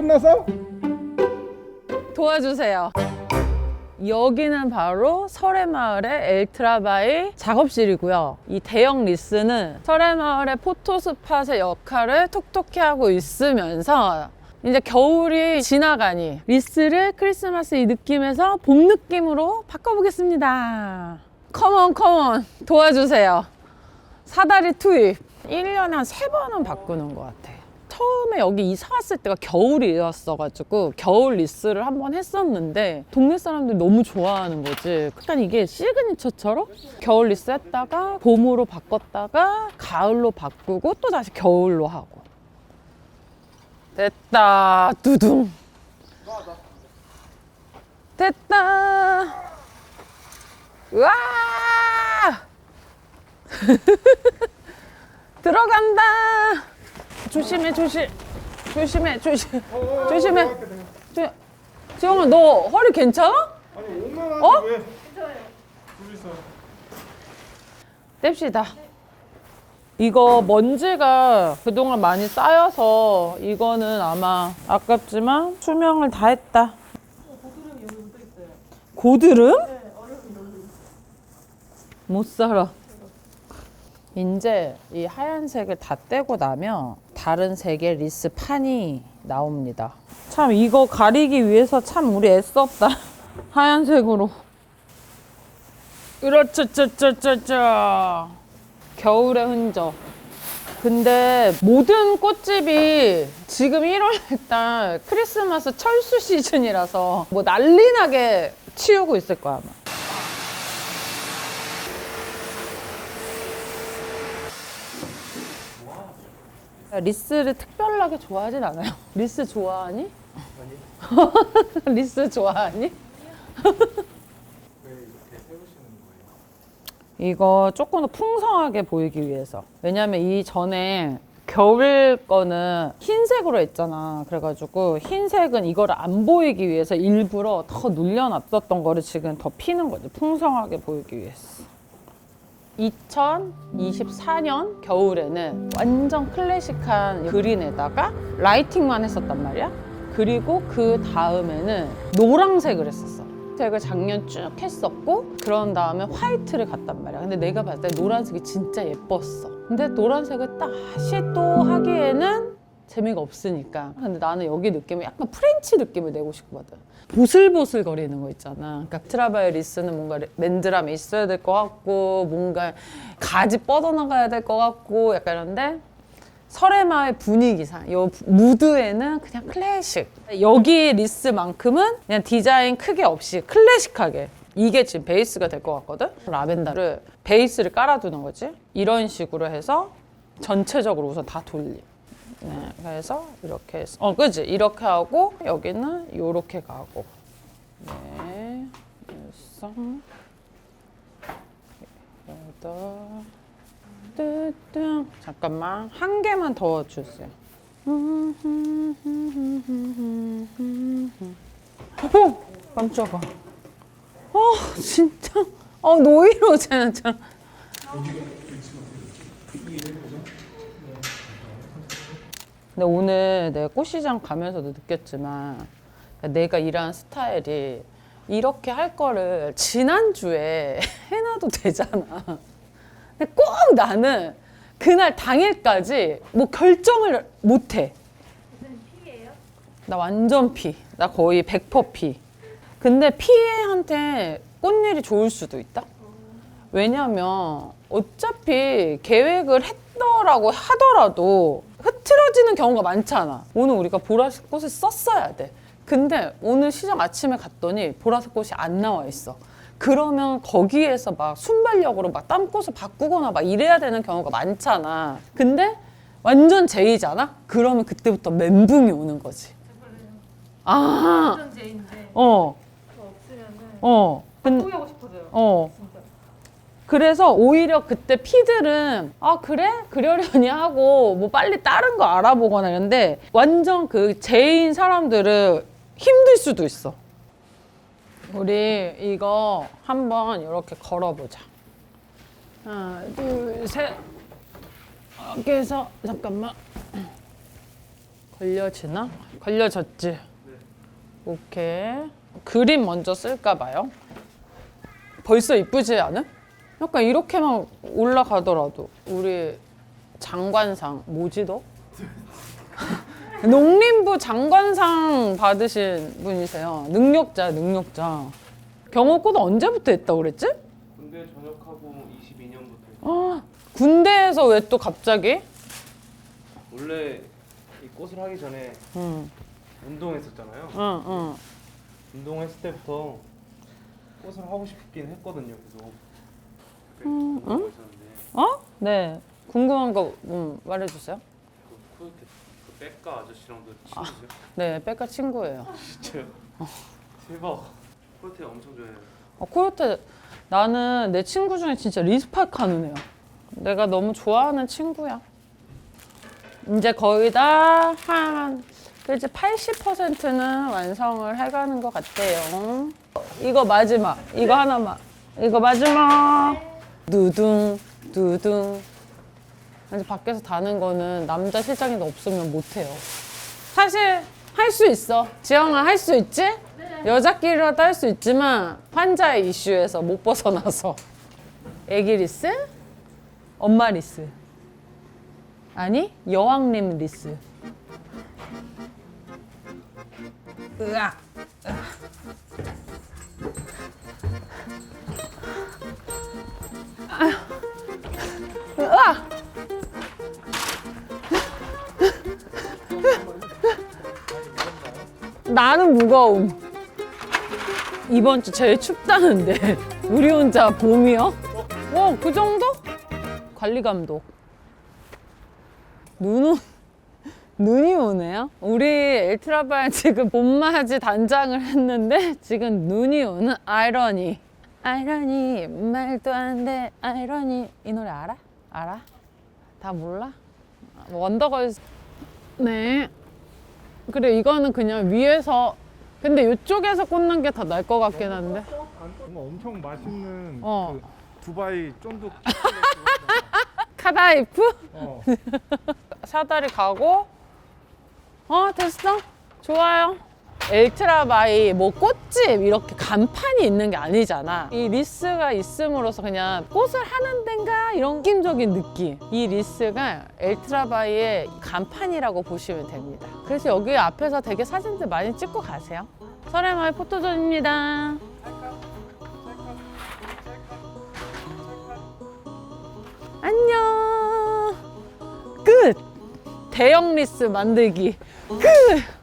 끝났어? 도와주세요. 여기는 바로 설해마을의 엘트라바이 작업실이고요. 이 대형 리스는 설해마을의 포토스팟의 역할을 톡톡히 하고 있으면서 이제 겨울이 지나가니 리스를 크리스마스 이 느낌에서 봄 느낌으로 바꿔보겠습니다. 컴온 컴온 도와주세요. 사다리 투입 1년에 한 세번은 바꾸는 것 같아. 처음에 여기 이사 왔을 때가 겨울이었어가지고 겨울 리스를 한번 했었는데 동네 사람들이 너무 좋아하는 거지. 약간 이게 시그니처처럼 겨울 리스 했다가 봄으로 바꿨다가 가을로 바꾸고 또 다시 겨울로 하고. 됐다. 두둥. 됐다. 우와! 들어간다. 조심해, 조심. 조심해, 조심. 조심해. 조- 지영아, 너 허리 괜찮아? 아니 오면 어? 왜? 둘이서. 뗍시다. 이거 먼지가 그동안 많이 쌓여서 이거는 아마 아깝지만 수명을 다 했다. 고드름? 못 살아. 이제 이 하얀색을 다 떼고 나면 다른 색의 리스 판이 나옵니다. 참 이거 가리기 위해서 참 우리 애썼다. 하얀색으로. 으라차차차차차. 겨울의 흔적. 근데 모든 꽃집이 지금 1월 달 크리스마스 철수 시즌이라서 뭐 난리 나게 치우고 있을 거야 아마. 리스를 특별하게 좋아하진 않아요. 리스 좋아하니? 리스 좋아하니? 이거 조금 더 풍성하게 보이기 위해서. 왜냐면 이 전에 겨울 거는 흰색으로 했잖아. 그래가지고 흰색은 이거를 안 보이기 위해서 일부러 더 눌려놨었던 거를 지금 더 피는 거지. 풍성하게 보이기 위해서. 2024년 겨울에는 완전 클래식한 그린에다가 라이팅만 했었단 말이야. 그리고 그 다음에는 노란색을 했었어. 색을 작년 쭉 했었고 그런 다음에 화이트를 갔단 말이야. 근데 내가 봤을 때 노란색이 진짜 예뻤어. 근데 노란색을 다시 또 하기에는 재미가 없으니까. 근데 나는 여기 느낌이 약간 프렌치 느낌을 내고 싶거든. 보슬보슬 거리는 거 있잖아. 그러니까 트라바의 리스는 뭔가 맨드람이 있어야 될 것 같고, 뭔가 가지 뻗어나가야 될 것 같고, 약간 이런데, 설해마을 분위기상, 요 무드에는 그냥 클래식. 여기 리스만큼은 그냥 디자인 크게 없이 클래식하게. 이게 지금 베이스가 될 것 같거든? 라벤더를 베이스를 깔아두는 거지. 이런 식으로 해서 전체적으로 우선 다 돌림. 네, 그래서 이렇게 해서 어, 그지? 이렇게 하고 여기는 이렇게 가고. 네, 여섯, 여덟, 뜨뜨. 잠깐만 한 개만 더 주세요. 어, 깜짝아. 어, 진짜. 어, 노이로 진짜. 근데 오늘 내가 꽃시장 가면서도 느꼈지만 내가 일하는 스타일이 이렇게 할 거를 지난주에 해놔도 되잖아. 근데 꼭 나는 그날 당일까지 뭐 결정을 못 해. 나 완전 피. 나 거의 100% 피. 근데 피해한테 꽃일이 좋을 수도 있다. 왜냐면 어차피 계획을 했더라고 하더라도 흐트러지는 경우가 많잖아. 오늘 우리가 보라색 꽃을 썼어야 돼. 근데 오늘 시장 아침에 갔더니 보라색 꽃이 안 나와 있어. 그러면 거기에서 막 순발력으로 막 땀꽃을 바꾸거나 막 이래야 되는 경우가 많잖아. 근데 완전 제이잖아? 그러면 그때부터 멘붕이 오는 거지. 아, 완전 제인데 어, 그거 없으면은 어. 근, 포기하고 싶어져요. 어. 진짜. 그래서 오히려 그때 피들은 아 그래 그러려니 하고 뭐 빨리 다른 거 알아보거나 이런데 완전 그 제인 사람들은 힘들 수도 있어. 우리 이거 한번 이렇게 걸어보자. 하나, 둘, 셋. 이렇게 해서 잠깐만 걸려지나? 걸려졌지? 오케이. 그림 먼저 쓸까 봐요. 벌써 이쁘지 않아? 약간 이렇게만 올라가더라도 우리 장관상 뭐지 너? 농림부 장관상 받으신 분이세요. 능력자, 능력자. 경호권 언제부터 했다고 그랬지? 군대 전역하고 22년부터 아, 군대에서 왜 또 갑자기? 원래 이 꽃을 하기 전에 응, 운동했었잖아요. 응, 응. 운동했을 때부터 꽃을 하고 싶긴 했거든요. 계속. 음, 어? 네. 궁금한 거 음, 말해주세요. 그 코요테 그 백가 아저씨랑도 친구죠? 네, 백가 친구예요. 진짜요? 대박. 코요테 엄청 좋아해요. 어, 코요테 나는 내 친구 중에 진짜 리스펙 하는 애야. 내가 너무 좋아하는 친구야. 이제 거의 다 한 이제 80%는 완성을 해가는 것 같아요. 이거 마지막. 이거 하나만. 이거 마지막. 두둥 두둥. 이제 밖에서 다는 거는 남자 실장이 없으면 못해요. 사실 할 수 있어. 지영아 할 수 있지? 여자끼리라도 할 수 있지만 환자의 이슈에서 못 벗어나서 애기 리스? 엄마 리스 아니 여왕님 리스 으악 으악 나는 무거움 이번 주 제일 춥다는데 우리 혼자 봄이요? 어, 그 정도? 관리 감독. 눈 오, 눈이 오네요. 우리 엘트라바야 지금 봄맞이 단장을 했는데 지금 눈이 오는 아이러니. 아이러니 말도 안 돼. 아이러니 이 노래 알아? 알아? 다 몰라? 원더걸스. 네. 그래 이거는 그냥 위에서 근데 이쪽에서 꽂는 게 더 나을 것 같긴 한데. 뭔가 엄청 맛있는 어. 그 두바이 쫀득 카다이프? 어. 사다리 가고 어 됐어 좋아요 엘트라바이 뭐 꽃집 이렇게 간판이 있는 게 아니잖아. 이 리스가 있음으로써 그냥 꽃을 하는 데인가? 이런 느낌적인 느낌. 이 리스가 엘트라바이의 간판이라고 보시면 됩니다. 그래서 여기 앞에서 되게 사진들 많이 찍고 가세요. 설해마을 포토존입니다. 안녕. 끝. 대형 리스 만들기. 끝